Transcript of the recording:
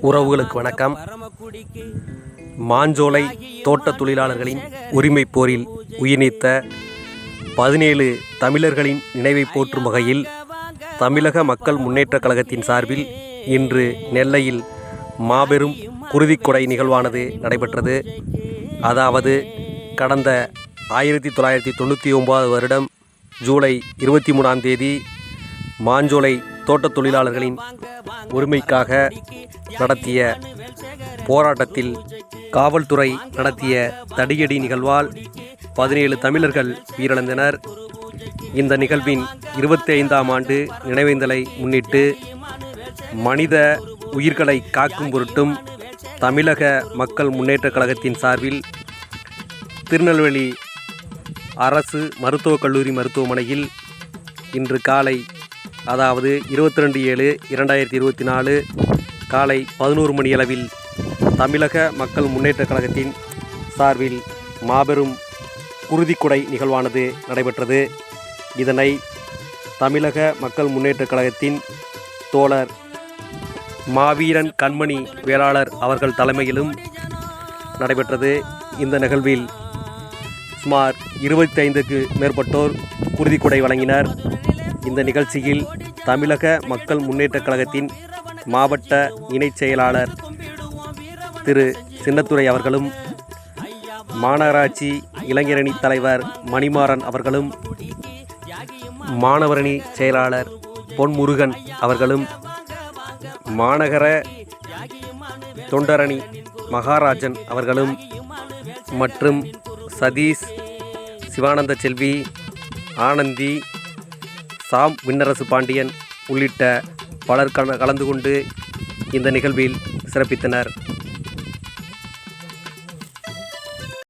உறவுகளுக்கு வணக்கம். மாஞ்சோலை தோட்ட தொழிலாளர்களின் உரிமைப் போரில் உயிர்நீத்த பதினேழு தமிழர்களின் நினைவை போற்றும் வகையில் தமிழக மக்கள் முன்னேற்றக் கழகத்தின் சார்பில் இன்று நெல்லையில் மாபெரும் குருதிக்கொடை நிகழ்வானது நடைபெற்றது. அதாவது கடந்த ஆயிரத்தி தொள்ளாயிரத்தி தொண்ணூற்றி ஒன்பது வருடம் ஜூலை இருபத்தி மூணாம் தேதி மாஞ்சோலை தோட்டத் தொழிலாளர்களின் உரிமைக்காக நடத்திய போராட்டத்தில் காவல்துறை நடத்திய தடியடி நிகழ்வால் பதினேழு தமிழர்கள் உயிரிழந்தனர். இந்த நிகழ்வின் இருபத்தி ஐந்தாம் ஆண்டு நினைவேந்தலை முன்னிட்டு மனித உயிர்களை காக்கும் பொருட்டும் தமிழக மக்கள் முன்னேற்றக் கழகத்தின் சார்பில் திருநெல்வேலி அரசு மருத்துவக் கல்லூரி மருத்துவமனையில் இன்று காலை அதாவது இருபத்தி ரெண்டு ஏழு இரண்டாயிரத்தி இருபத்தி நாலு காலை பதினோரு மணியளவில் தமிழக மக்கள் முன்னேற்றக் கழகத்தின் சார்பில் மாபெரும் குருதிக்குடை நிகழ்வானது நடைபெற்றது. இதனை தமிழக மக்கள் முன்னேற்றக் கழகத்தின் தோழர் மாவீரன் கண்மணி வேளாளர் அவர்கள் தலைமையிலும் நடைபெற்றது. இந்த நிகழ்வில் சுமார் இருபத்தைந்துக்கு மேற்பட்டோர் குருதிக்குடை வழங்கினர். இந்த நிகழ்ச்சியில் தமிழக மக்கள் முன்னேற்றக் கழகத்தின் மாவட்ட இணைச் செயலாளர் திரு சின்னத்துறை அவர்களும் மாநகராட்சி இளைஞரணி தலைவர் மணிமாறன் அவர்களும் மாணவரணி செயலாளர் பொன்முருகன் அவர்களும் மாநகர தொண்டரணி மகாராஜன் அவர்களும் மற்றும் சதீஷ் சிவானந்த செல்வி ஆனந்தி சாம் விண்ணரசு பாண்டியன் உள்ளிட்ட பலர் கலந்து கொண்டு இந்த நிகழ்வில் சிறப்பித்தனர்.